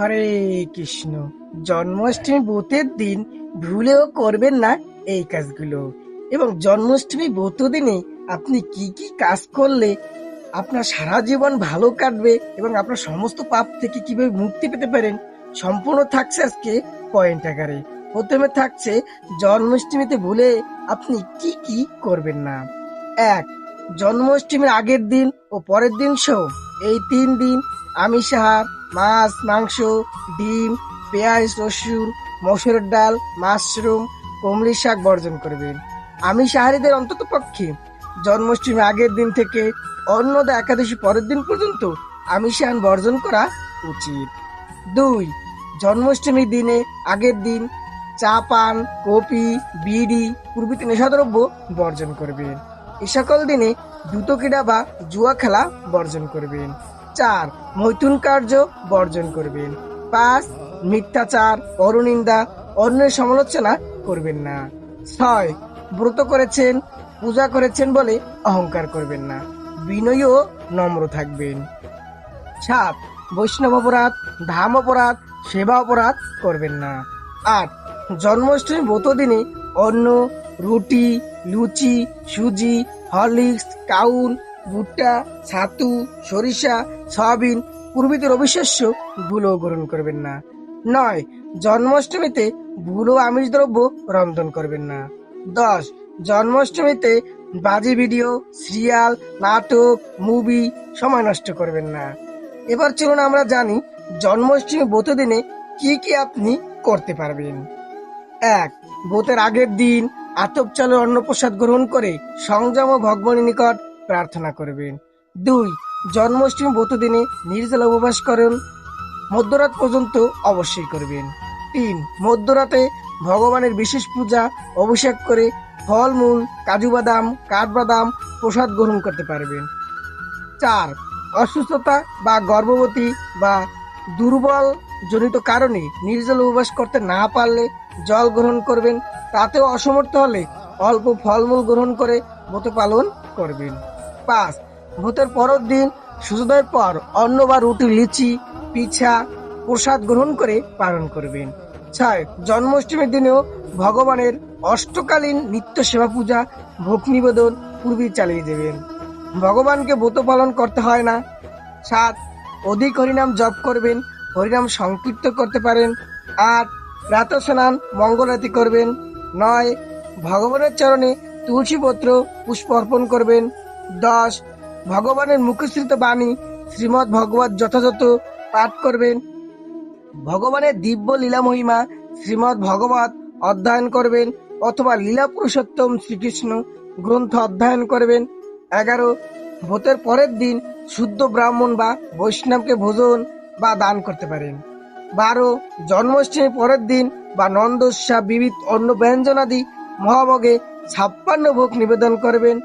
হরে কৃষ্ণ। জন্মাষ্টমী ব্রতের দিন ভুলেও করবেন না এই কাজগুলো। এবং জন্মাষ্টমী ব্রত দিনে আপনি কি কি কাজ করলে আপনার সারা জীবন ভালো কাটবে এবং আপনার সমস্ত পাপ থেকে কীভাবে মুক্তি পেতে পারেন, সম্পূর্ণ থাকছে আজকে পয়েন্ট আকারে। প্রথমে থাকছে জন্মাষ্টমীতে ভুলে আপনি কি কি করবেন না। এক, জন্মাষ্টমীর আগের দিন ও পরের দিন সহ এই তিন দিন আমিষ আহার মাছ, মাংস, ডিম, পেঁয়াজ, রসুন মসুরের ডাল, মাশরুম, কমলি শাক বর্জন করবেন আমিষ আহারীদের অন্তত পক্ষে জন্মাষ্টমী আগের দিন থেকে অন্নদা একাদশী পরের দিন পর্যন্ত আমিষ আহার বর্জন করা উচিত। দুই জন্মাষ্টমীর দিনে আগের দিন চা পান কপি বিড়ি প্রভৃতি নেশাদ্রব্য বর্জন করবেন এ সকল দিনে দ্রুত ক্রীড়া বা জুয়া খেলা বর্জন করবেন চার মৈথুন কার্য বর্জন করবেন। পাঁচ মিথ্যাচার পরনিন্দা অন্যের সমালোচনা করবেন না। ছয়, ব্রত করেছেন, পূজা করেছেন বলে অহংকার করবেন না। বিনয়ী নম্র থাকবেন। সাত, বৈষ্ণব অপরাধ, ধাম অপরাধ, সেবা অপরাধ করবেন না। আট, জন্মাষ্টমী ব্রত দিনে অন্ন, রুটি, লুচি, সুজি, হরলিক্স, কাউন ভুট্টা, ছাতু, সরিষা, সয়াবিন প্রভৃতির অবিশ্বাস্য ভুলও গ্রহণ করবেন না। নয়, জন্মাষ্টমীতে ভুলও আমিষ দ্রব্য রন্ধন করবেন না। দশ, জন্মাষ্টমীতে বাজে ভিডিও, সিরিয়াল, নাটক, মুভি সময় নষ্ট করবেন না। এবার চলুন আমরা জানি জন্মাষ্টমী ব্রত দিনে কি কি আপনি করতে পারবেন। এক, ব্রতের আগের দিন আতপ চালের অন্নপ্রসাদ গ্রহণ করে সংযম ও ভগবানের নিকট প্রার্থনা করবেন। দুই, জন্মাষ্টমী ব্রত দিনে নির্জলা উপবাস করেন। মধ্যরাত পর্যন্ত অবশ্যই করবেন। তিন, মধ্যরাতে ভগবানের বিশেষ পূজা, অভিষেক করে ফলমূল, কাজু বাদাম, কাঠবাদাম প্রসাদ গ্রহণ করতে পারবেন। চার, অসুস্থতা বা গর্ভবতী বা দুর্বল জনিত কারণে নির্জল উপবাস করতে না পারলে জল গ্রহণ করবেন। তাতেও অসমর্থ হলে অল্প ফলমূল গ্রহণ করে ব্রত পালন করবেন। পাঁচ ভূতের পরের দিন সূর্যোদয়ের পর অন্ন বা রুটি, লিচি, পিঠা, প্রসাদ গ্রহণ করে পালন করবেন। ছয়, জন্মাষ্টমীর দিনেও ভগবানের অষ্টকালীন নিত্য সেবা পূজা, ভোগ নিবেদন পূর্বী চালিয়ে দেবেন। ভগবানকে ব্রত পালন করতে হয় না। সাত, অধিক হরিনাম জপ করবেন, হরিনাম সংকীর্ত করতে পারেন। আট প্রাত স্নান মঙ্গলাতি করবেন। নয়, ভগবানের চরণে তুলসী পত্র পুষ্প অর্পণ করবেন। দশ। ভগবানের মুখশ্রিত বাণী শ্রীমৎ ভগবত যথাযথ পাঠ করবেন। ভগবানের দিব্য লীলা মহিমা শ্রীমৎ ভগবত অধ্যয়ন করবেন অথবা লীলা পুরুষোত্তম শ্রীকৃষ্ণ গ্রন্থ অধ্যয়ন করবেন। এগারো, ভোটের পরের দিন শুদ্ধ ব্রাহ্মণ বা বৈষ্ণবকে ভোজন বা দান করতে পারেন। বারো, জন্মাষ্টমীর পরের দিন বা নন্দস্যা বিবিধ অন্ন ব্যঞ্জনাদি মহাভোগে ছাপ্পান্ন ভোগ নিবেদন করবেন।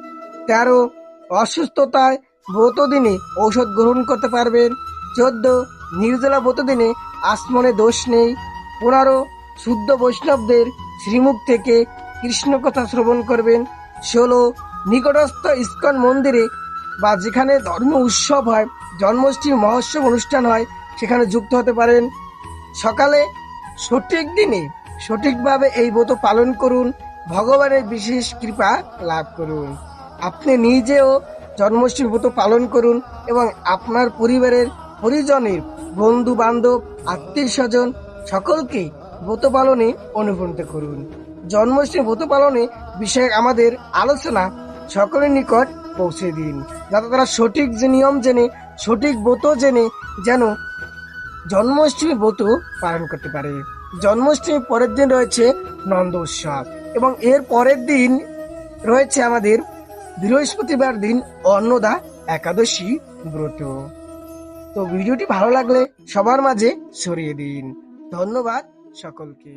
তেরো অসুস্থতায় ব্রত দিনে ঔষধ গ্রহণ করতে পারবেন। চোদ্দ, নির্জলা ব্রত দিনে আসমনে দোষ নেই। পনেরো, শুদ্ধ বৈষ্ণবদের শ্রীমুখ থেকে কৃষ্ণ কথা শ্রবণ করবেন। ষোলো, নিকটস্থ ইস্কন মন্দিরে বা যেখানে ধর্ম উৎসব হয়, জন্মাষ্টমী, মহোৎসব অনুষ্ঠান হয়, সেখানে যুক্ত হতে পারেন। সকালে সঠিক দিনে সঠিকভাবে এই ব্রত পালন করুন। ভগবানের বিশেষ কৃপা লাভ করুন। আপনি নিজেও জন্মাষ্টমী ব্রত পালন করুন এবং আপনার পরিবারের পরিজনের বন্ধু বান্ধব আত্মীয় স্বজন সকলকে ব্রত পালনে অনুপ্রাণিত করুন। জন্মাষ্টমী ব্রত পালনে বিষয়ে আমাদের আলোচনা সকলের নিকট পৌঁছে দিন। যাতে তারা সঠিক যে নিয়ম জেনে, সঠিক ব্রত জেনে যেন জন্মাষ্টমী ব্রত পালন করতে পারে। জন্মাষ্টমীর পরের দিন রয়েছে নন্দ উৎসব এবং এর পরের দিন রয়েছে আমাদের বৃহস্পতিবার দিন অন্নদা একাদশী ব্রত। তো ভিডিওটি ভালো লাগলে সবার মাঝে ছড়িয়ে দিন। ধন্যবাদ সকলকে।